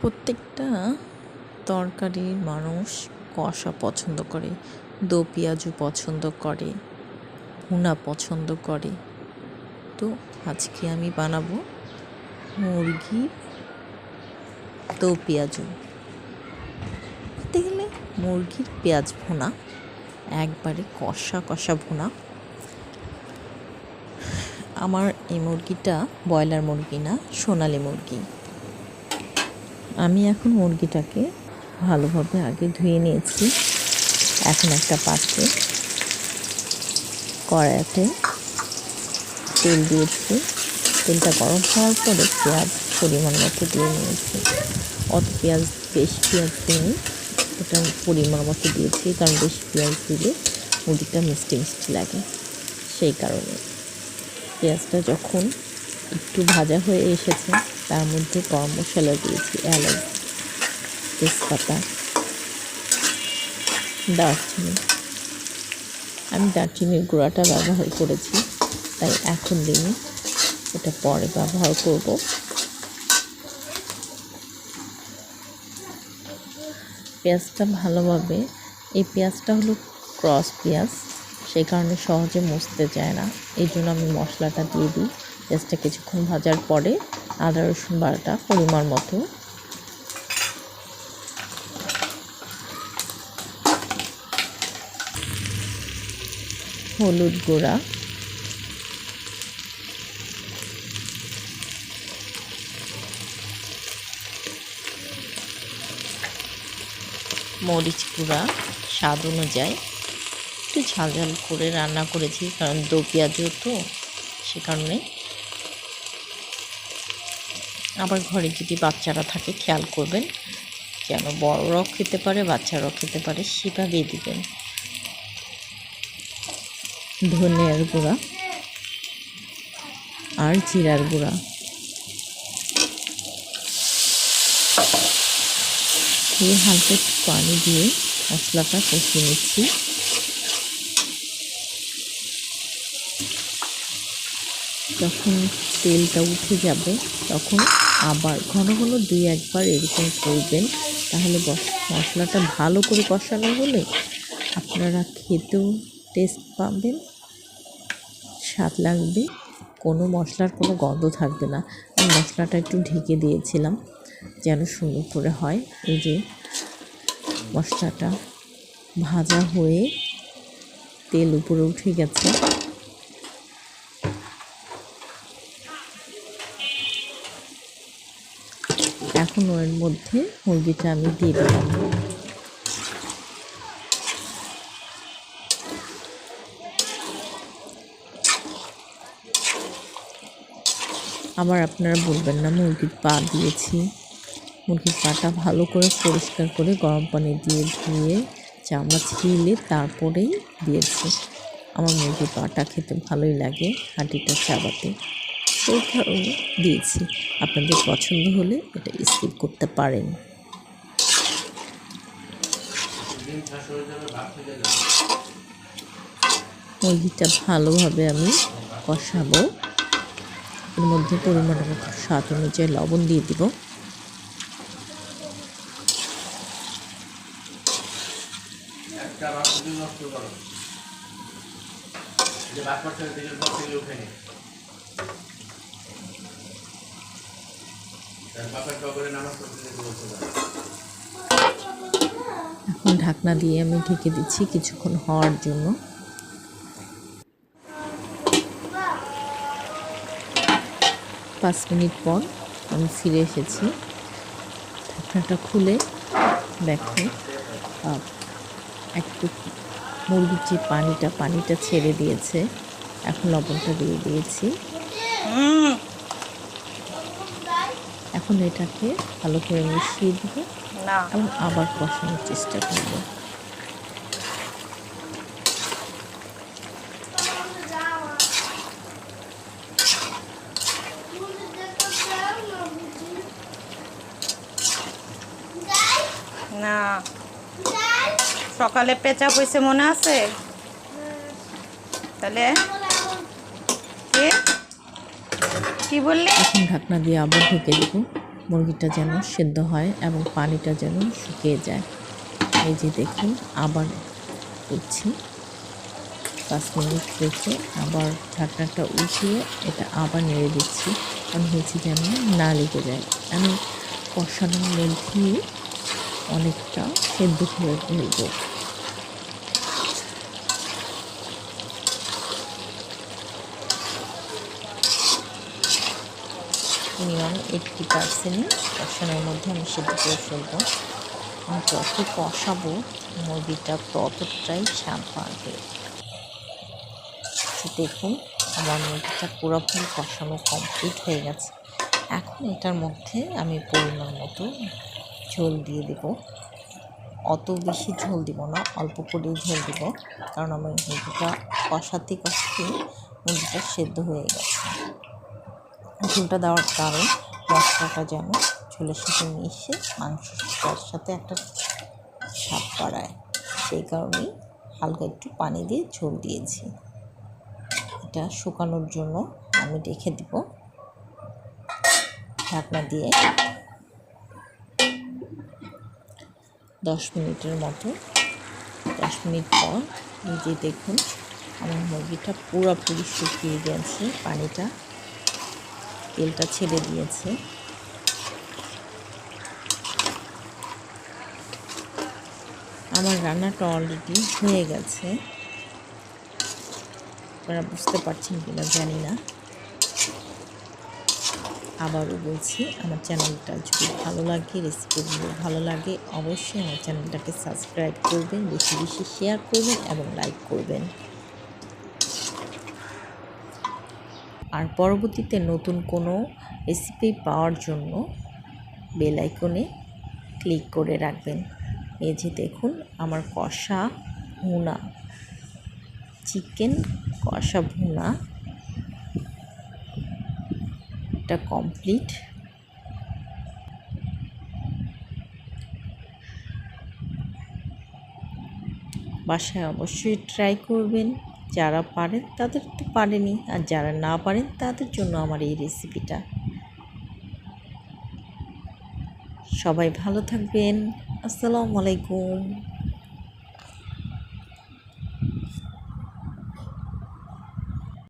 প্রত্যেকটা তরকারির মানুষ কষা পছন্দ করে দো পেঁয়াজু পছন্দ করে, ভুনা পছন্দ করে। তো আজকে আমি বানাবো মুরগি দো পেঁয়াজু বলতে গেলে মুরগির পেঁয়াজ ভুনা, একবারে কষা কষা ভুনা। আমার এই মুরগিটা ব্রয়লার মুরগি না, সোনালি মুরগি। আমি এখন মুরগিটাকে ভালোভাবে আগে ধুয়ে নিয়েছি। এখন একটা পাত্রে কড়াইতে তেল দিয়েছি তেলটা গরম হওয়ার পরে পেঁয়াজ পরিমাণ মতো দিয়ে নিয়েছি। অত পেঁয়াজ, বেশি পেঁয়াজ দিইনি, ওটা পরিমাণ মতো দিয়েছি, কারণ বেশি পেঁয়াজ দিলে মুরগিটা মিষ্টি মিষ্টি লাগে। সেই কারণে পেঁয়াজটা যখন একটু ভাজা হয়ে এসেছে তার মধ্যে গরম মশলা দিয়েছি, এলাচ, তেজপাতা। দারচিনি। আমি দারচিনির গুঁড়াটা ব্যবহার করেছি, তাই এখন দিনই এটা পরে ব্যবহার করব। পেঁয়াজটা ভালোভাবে, এই পেঁয়াজটা হলো ক্রস পেঁয়াজ সেই কারণে সহজে মুছতে যায় না, এই জন্য আমি মশলাটা দিয়ে দিই। পেঁয়াজটা কিছুক্ষণ ভাজার পরে আদা, রসুন বাটা পরিমাণ মতো। হলুদ গুঁড়া। মরিচ গুঁড়া, স্বাদ অনুযায়ী। একটু ঝাল ঝাল করে রান্না করেছি, কারণ দো পেঁয়াজও তো, সে কারণে আবার ঘরে যদি বাচ্চারা থাকে, খেয়াল করবেন যেন বড়রাও খেতে পারে, বাচ্চারাও খেতে পারে, সেভাবেই দিবেন। ধনিয়ার গুঁড়া আর জিরার গুঁড়া। দিয়ে হালকা একটু পানি দিয়ে মশলাটা কষিয়ে নিচ্ছি। যখন তেলটা উঠে যাবে, তখন আবার ঘন ঘন দুই একবার এরকম করবেন। তাহলে মশলাটা ভালো করে কষানো হলে আপনারা খেতেও টেস্ট পাবেন, স্বাদ লাগবে। কোনো মশলার কোনো গন্ধ থাকবে না। আমি মশলাটা একটু ঢেকে দিয়েছিলাম, যেন সুন্দর করে হয়। এই যে মশলাটা ভাজা হয়ে তেল উপরে উঠে গেছে। এখন ওর মধ্যে মুরগিটা আমি দিয়ে দিলাম। আবার আপনারা বলবেন না, মুরগির পা দিয়েছি। মুরগির পাটা ভালো করে পরিষ্কার করে গরম পানি দিয়ে ধুয়ে চামচ হিলে তারপরেই দিয়েছি। আমার মুরগির পাটা খেতে ভালোই লাগে হাঁটিটা চাবাতে। সেই দিয়েছি। আপনাদের পছন্দ হলে এটা স্কিপ করতে পারেন। মুরগিটা ভালোভাবে আমি কষাবো। এর মধ্যে পরিমাণ মতো স্বাদ অনুযায়ী লবণ দিয়ে দিব। এখন ঢাকনা দিয়ে আমি ঢেকে দিচ্ছি কিছুক্ষণ হওয়ার জন্য। পাঁচ মিনিট পর আমি ফিরে এসেছি। ঢাকনাটা খুলে দেখো একটু মুরগির যে পানিটা পানিটা ছেড়ে দিয়েছে এখন লবণটা দিয়ে দিয়েছি। এখন এটাকে ভালো করে মিশিয়ে দেবো এবং আবার কষানোর চেষ্টা করব। না। সকালে পেঁচা পয়সে মনে আছে? তাহলে কি বললে? এখন ঢাকনা দিয়ে আবার ঢেকে দেবো। মুরগিটা যেন সেদ্ধ হয় এবং পানিটা যেন শুকিয়ে যায়। এই যে দেখুন, আবার করছি পাঁচ মিনিট রেখে আবার ঢাকনাটা উঠিয়ে এটা আবার নেড়ে দিচ্ছি। কারণ হয়েছে যেন না লেগে যায়। আমি কষানোর মধ্যেই অনেকটা সেদ্ধ করে ফেলব মিনিমাম এইটটি পার্সেন্ট কষানোর মধ্যে আমি সেদ্ধ করে ফেলব। যত কষাবো, মুরগিটা ততটাই বাড়বে। তো দেখুন, আমার মুরগিটা পুরোপুরি কষানো কমপ্লিট হয়ে গেছে। এখন এটার মধ্যে আমি পরিমাণ মতো ঝোল দিয়ে দেব। অত বেশি ঝোল দিব না, অল্প করেই ঝোল দিব। কারণ আমার মুরগিটা কষাতে কষাতে মুরগিটা সেদ্ধ হয়ে গেছে। ঝোলটা দেওয়ার কারণ মশলাটা যেন ঝোলের সাথে মিশে মাংসটার সাথে একটা স্বাদ বাড়ায়। সেই কারণেই হালকা একটু পানি দিয়ে ঝোল দিয়েছি। এটা শুকানোর জন্য আমি রেখে দিব ঢাকনা দিয়ে। দশ মিনিটের মতো। দশ মিনিট পর নিজে দেখুন, আমার মুরগিটা পুরোপুরি শুকিয়ে গেছে, পানিটা তেলটা ছেড়ে দিয়েছে। আমার রান্নাটা অলরেডি হয়ে গেছে। আপনারা বুঝতে পারছেন কিনা জানি না। আবারও বলছি, আমার চ্যানেলটা যদি ভালো লাগে রেসিপিগুলো ভালো লাগে, অবশ্যই আমার চ্যানেলটাকে সাবস্ক্রাইব করবেন, বেশি বেশি শেয়ার করবেন এবং লাইক করবেন। আর পরবর্তীতে নতুন কোনো রেসিপি পাওয়ার জন্য বেল আইকনে ক্লিক করে রাখবেন। এই যে দেখুন, আমার কষা ভুনা চিকেন কষা ভুনা, এটা কমপ্লিট বাসায় অবশ্যই ট্রাই করবেন। যারা পারেন তাদের তো পারেনি, আর যারা না পারেন তাদের জন্য আমার এই রেসিপিটা সবাই ভালো থাকবেন। আসসালামু আলাইকুম।